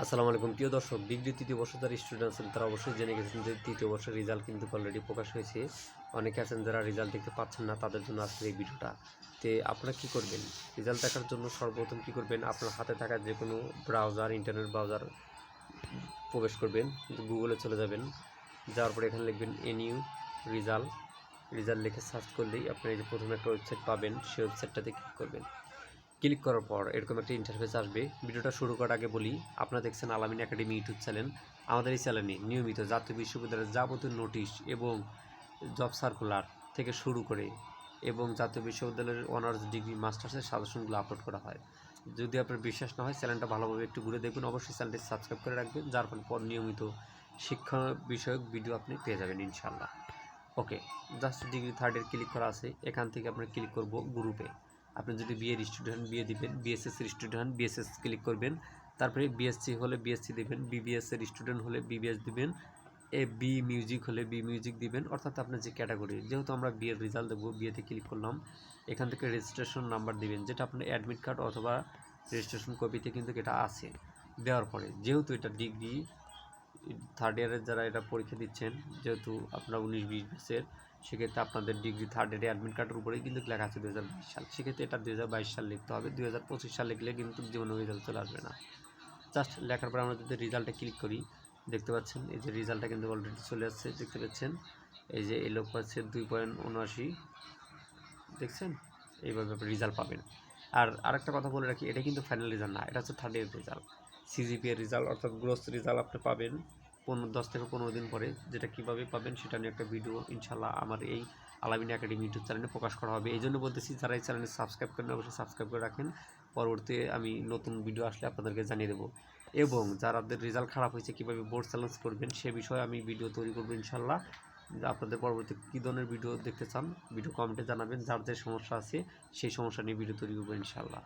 আসসালামু আলাইকুম। প্রিয় দর্শক, ডিগ্রি তৃতীয় বর্ষ যারা স্টুডেন্ট আছেন, তারা অবশ্যই জেনে গেছেন যে তৃতীয় বর্ষের রেজাল্ট কিন্তু অলরেডি প্রকাশ হয়েছে। অনেকে আছেন যারা রেজাল্ট দেখতে পাচ্ছেন না, তাদের জন্য আজকের এই ভিডিওটা। তে আপনারা কি করবেন? রেজাল্ট দেখার জন্য সর্বপ্রথম কি করবেন? আপনার হাতে থাকা যে কোনো ব্রাউজার ইন্টারনেট ব্রাউজার প্রবেশ করবেন গুগলে চলে যাবেন। যাওয়ার পরে এখানে লিখবেন এনইউ রেজাল্ট রেজাল্ট লিখে সার্চ করলেই আপনি এই যে প্রথমে একটা ওয়েবসাইট পাবেন, সেই ওয়েবসাইটটাতে ক্লিক করবেন। ক্লিক করার পর এরকম একটা ইন্টারফেস আসবে। ভিডিওটা শুরু করার আগে বলি, আপনারা দেখছেন আলামিন একাডেমি ইউটিউব চ্যানেল। আমাদের এই চ্যানেলে নিয়মিত জাতীয় বিশ্ববিদ্যালয়ের যাবতীয় নোটিশ এবং জব সার্কুলার থেকে শুরু করে এবং জাতীয় বিশ্ববিদ্যালয়ের অনার্স ডিগ্রি মাস্টার্সের সাজেশনগুলো আপলোড করা হয়। যদি আপনার বিশ্বাস না হয়, চ্যানেলটা ভালোভাবে একটু ঘুরে দেখবেন অবশ্যই চ্যানেলটি সাবস্ক্রাইব করে রাখবেন, যার ফলে পর নিয়মিত শিক্ষা বিষয়ক ভিডিও আপনি পেয়ে যাবেন ইনশাল্লাহ ওকে জাস্ট ডিগ্রি থার্ডের ক্লিক করা আছে। এখান থেকে আপনার ক্লিক করব গ্রুপে আপনি যদি বিএর স্টুডেন্ট বিএ দিবেন বিএসএস এর স্টুডেন্ট বিএসএস ক্লিক করবেন, তারপরে বিএসসি হলে বিএসসি দিবেন বিবিএস এর স্টুডেন্ট হলে বিবিএস দিবেন, এ বি মিউজিক হলে বি মিউজিক দিবেন, অর্থাৎ আপনার যে ক্যাটাগরি যেহেতু আমরা বিয়ের রেজাল্ট দেবো বিয়েতে ক্লিক করলাম, এখান থেকে রেজিস্ট্রেশন নাম্বার দিবেন, যেটা আপনার অ্যাডমিট কার্ড অথবা রেজিস্ট্রেশন কপিতে কিন্তু এটা আছে, দেওয়ার পরে, যেহেতু এটা ডিগ্রি থার্ড ইয়ারের যারা এটা পরীক্ষা দিচ্ছেন, যেহেতু আপনারা উনিশ বিশ বছর সেক্ষেত্রে আপনাদের ডিগ্রি থার্ড ইয়ারে অ্যাডমিট কার্ডের উপরেই কিন্তু লেখা আছে দু হাজার বাইশ সাল। সেক্ষেত্রে এটা দু হাজার বাইশ সাল লিখতে হবে দু হাজার পঁচিশ সাল লিখলে কিন্তু জীবনে রেজাল্ট চলে আসবে না। জাস্ট লেখার পর আমরা যদি রেজাল্টে ক্লিক করি, দেখতে পাচ্ছেন, এই যে রেজাল্টটা কিন্তু অলরেডি চলে আসছে, দেখতে পাচ্ছেন, এই যে এই লোক পাচ্ছে দুই পয়েন্ট উনআশি, দেখছেন? এইভাবে আপনি রেজাল্ট পাবেন। আর আরেকটা কথা বলে রাখি, এটা কিন্তু ফাইনাল রেজাল্ট না, এটা হচ্ছে থার্ড ইয়ার রেজাল্ট সিজিপিএর রেজাল্ট অর্থাৎ গ্রোস রেজাল্ট আপনি পাবেন পনেরো, দশ থেকে পনেরো দিন পরে, যেটা কীভাবে পাবেন সেটা নিয়ে একটা ভিডিও ইনশাল্লাহ আমার এই আলামিন একাডেমি ইউটিউব চ্যানেলে প্রকাশ করা হবে। এই জন্য বলতেছি, যারা এই চ্যানেলে সাবস্ক্রাইব করেন, অবশ্যই সাবস্ক্রাইব করে রাখেন। পরবর্তী আমি নতুন ভিডিও আসলে আপনাদেরকে জানিয়ে দেবো। এবং যারাদের রেজাল্ট খারাপ হয়েছে, কীভাবে বোর্ড চ্যালেঞ্জ করবেন, সে বিষয়ে আমি ভিডিও তৈরি করব ইনশাল্লাহ আপনাদের পরবর্তী কী ধরনের ভিডিও দেখতে চান, ভিডিও কমেন্টে জানাবেন। যার যে সমস্যা আছে, সেই সমস্যা নিয়ে ভিডিও তৈরি করব ইনশাল্লাহ